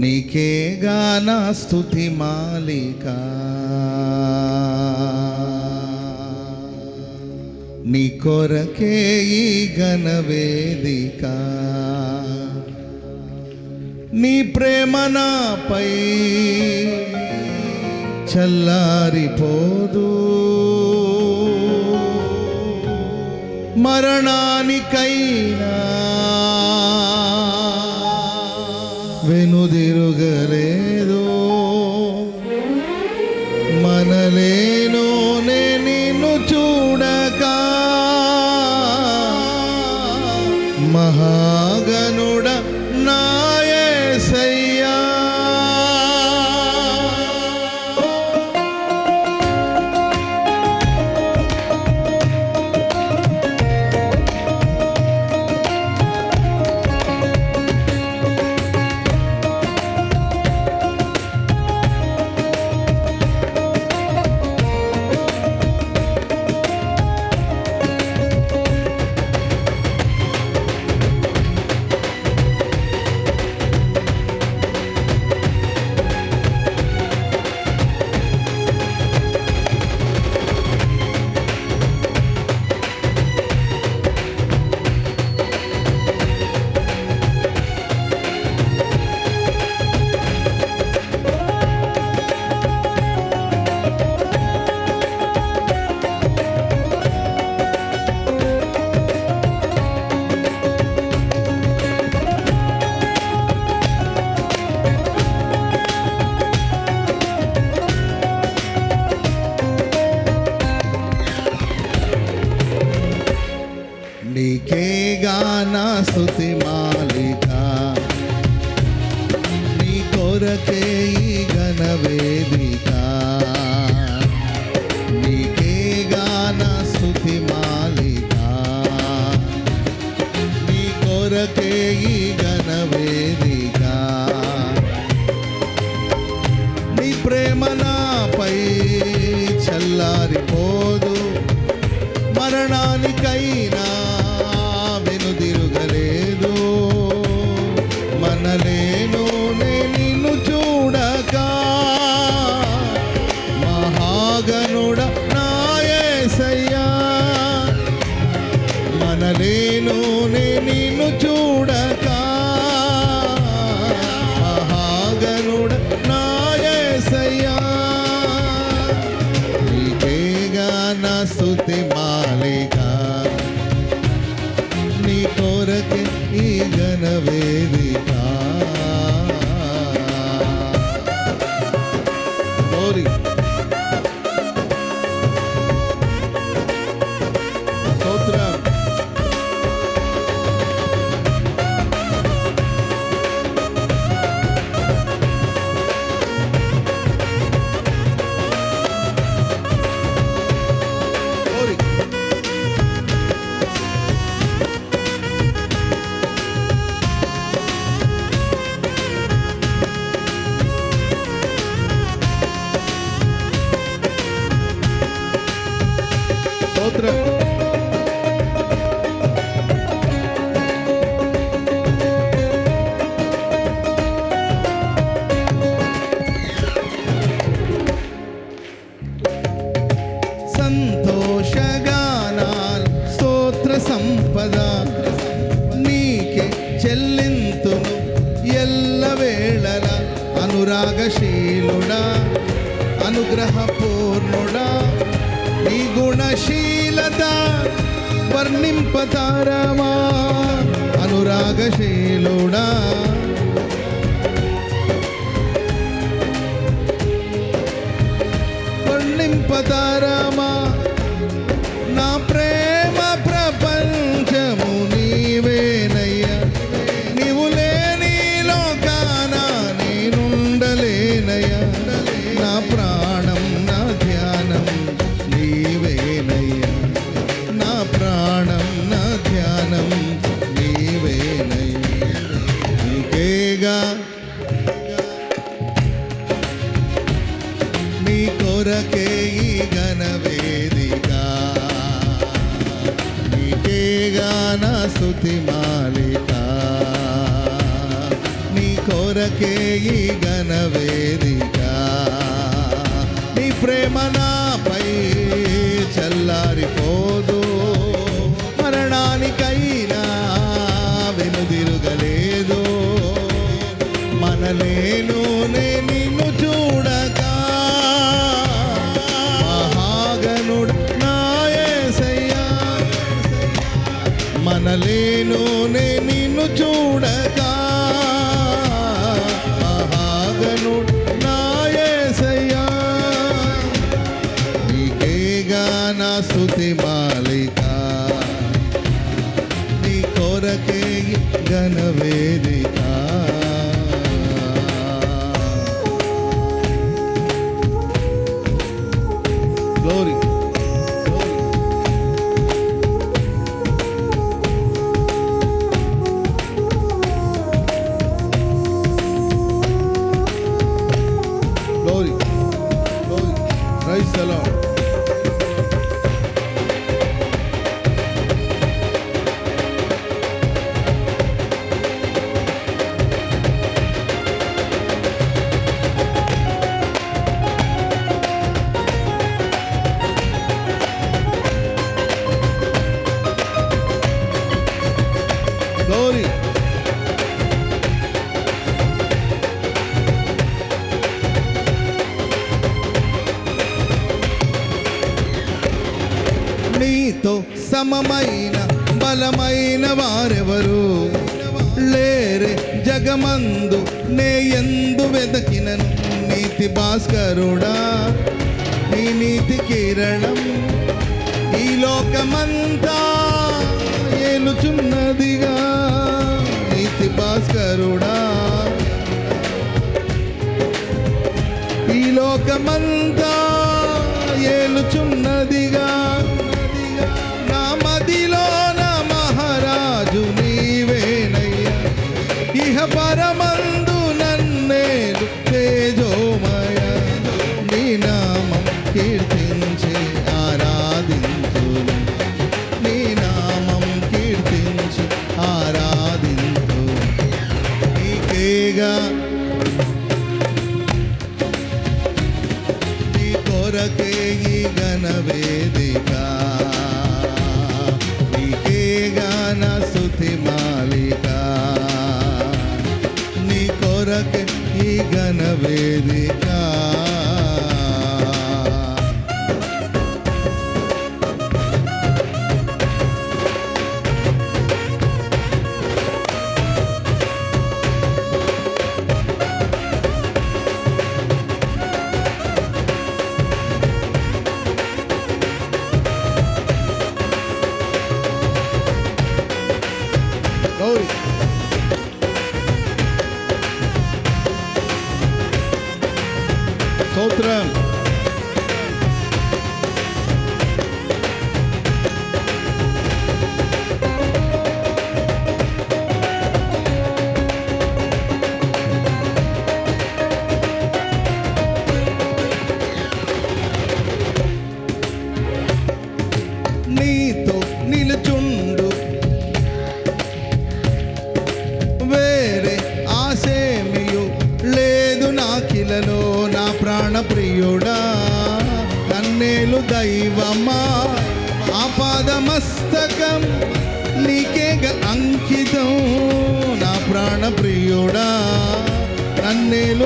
నీకే గానా స్థుతి మాలిక. నీ కొరకే ఈ గణవేదిక నీ ప్రేమ నాపై చల్లారిపోదు. మరణానికైనా മുതിരുകളെ సంపద నీకే చెల్లింతును ఎల్లవేళల అనురాగశీలుడా అనుగ్రహపూర్ణుడా. నీ గుణశీలత వర్ణింపతారమా అనురాగశీలుడా. వర్ణింపతారమా నా సుతి మాలిక. నందు నే ఎందు వెదకిన నీతి భాస్కరుడా నీ నీతి కిరణం ఈ లోకమంతా ఏలుచున్నదిగా నీతి భాస్కరుడా. ఈ లోకమంతా ఏలుచు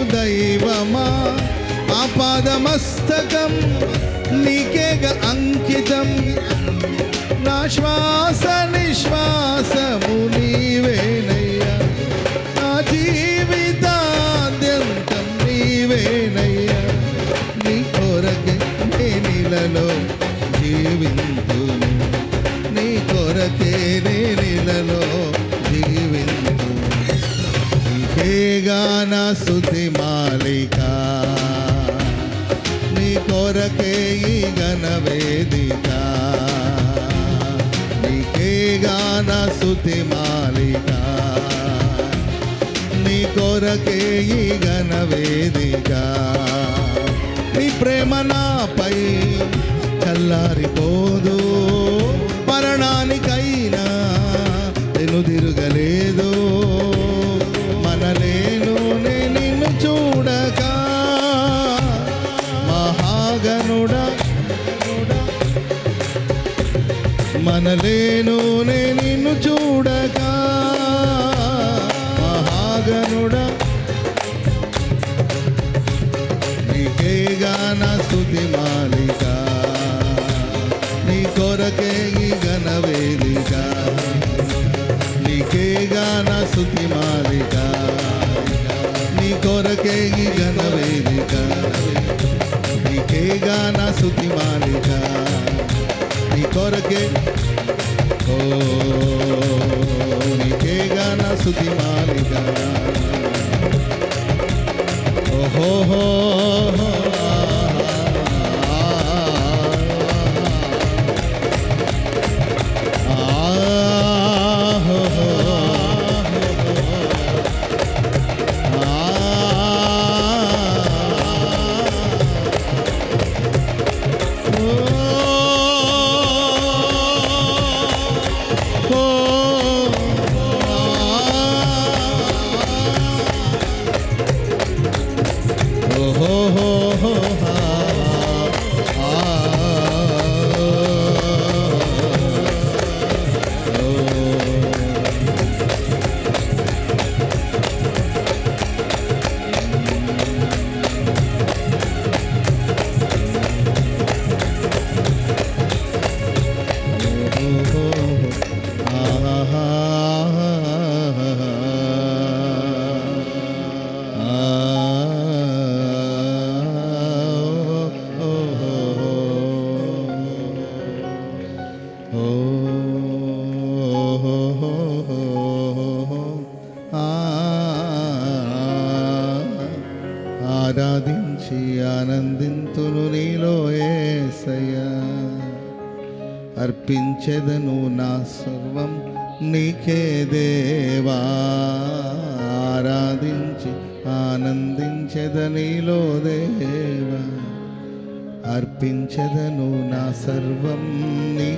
దైవమా ఆపాదమస్తకం నీకేగ అంకితం. నా శ్వాస నిశ్వాసము నీవే. గాన శుతి మాలిక. నీ కొరకే ఈ గణ వేదిక. నీకే గాన శుతి మాలిక. నీ కొరకే ఈ గణ వేదిక. నీ ప్రేమ నాపై చల్లారిపోదు. మనలేను నిన్ను చూడగా. మహాగనుడ నీకేగా నా స్థుతి మాలిక. నీ కొరకే ఈ గణవేదిక నీకేగా నా స్థుతి మాలిక. నీ కొరకే ఈ గణవేదిక నీకేగా నా స్థుతి మాలిక. కొరకే. ఓ నీకేగా నా సుతి మాలిగా. ఓహోహో.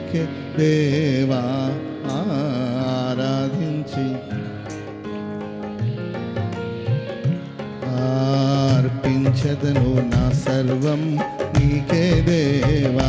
నీకే దేవా ఆరాధించి. ఆర్పించదను నా సర్వం నీకే దేవా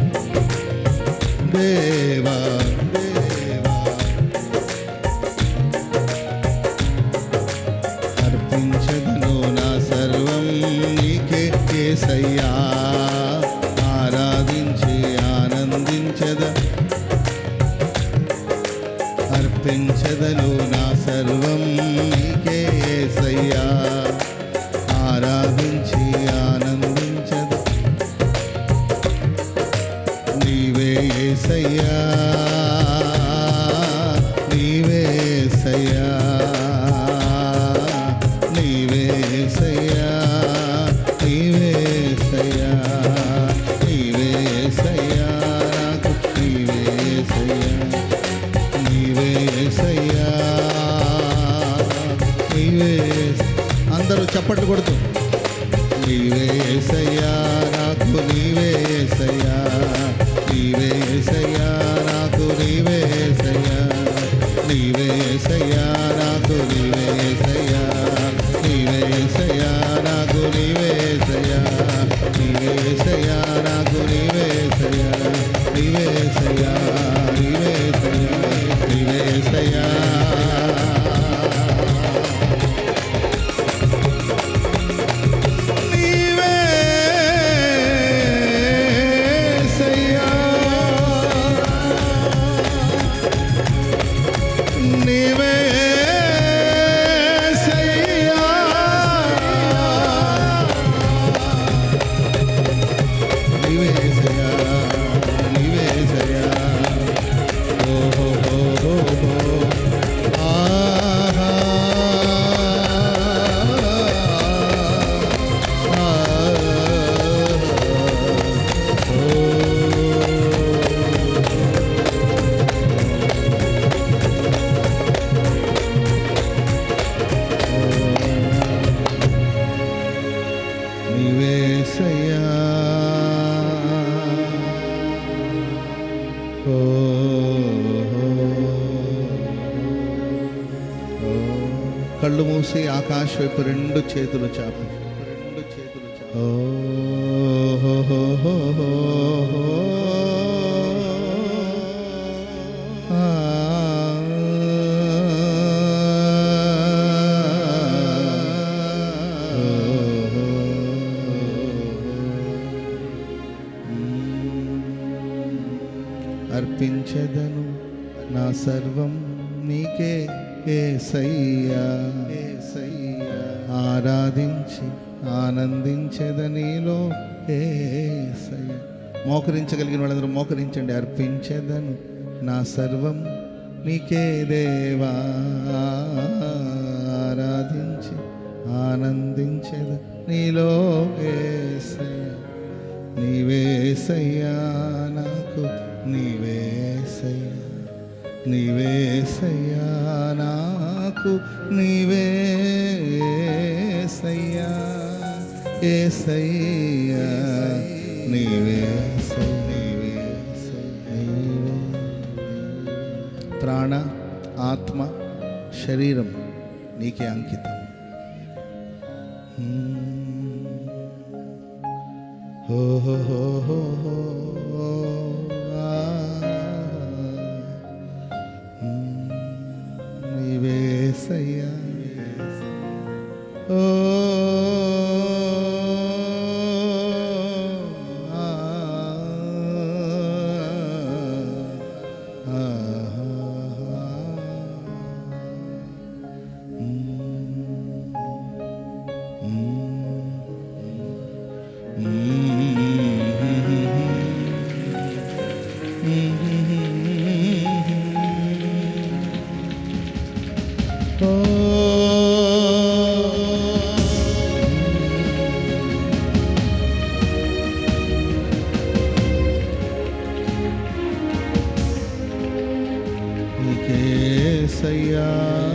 కళ్ళు మూసి ఆకాశ వైపు రెండు చేతులు చాపు రెండు చేతులు చాపు. అర్పించదను నా సర్వం నీకే ఏసయ్యా ఏసయ్యా ఆరాధించి ఆనందించదనిలో ఏసయ్యా మోకరించగలిగిన వాళ్ళందరూ మోకరించండి అర్పించదను నా సర్వం. నీకే దేవా. ఆరాధించి ఆనందించద నీలో. ఏసయ్యా నీవేసయ్యా నాకు నీవేసయ్యా నీవేసయ్యా నాకు నీవేసయ్యా ఏసయ్యా నీవేసయ్యా నీవే ప్రాణ ఆత్మ శరీరం నీకే అంకితం. The. uh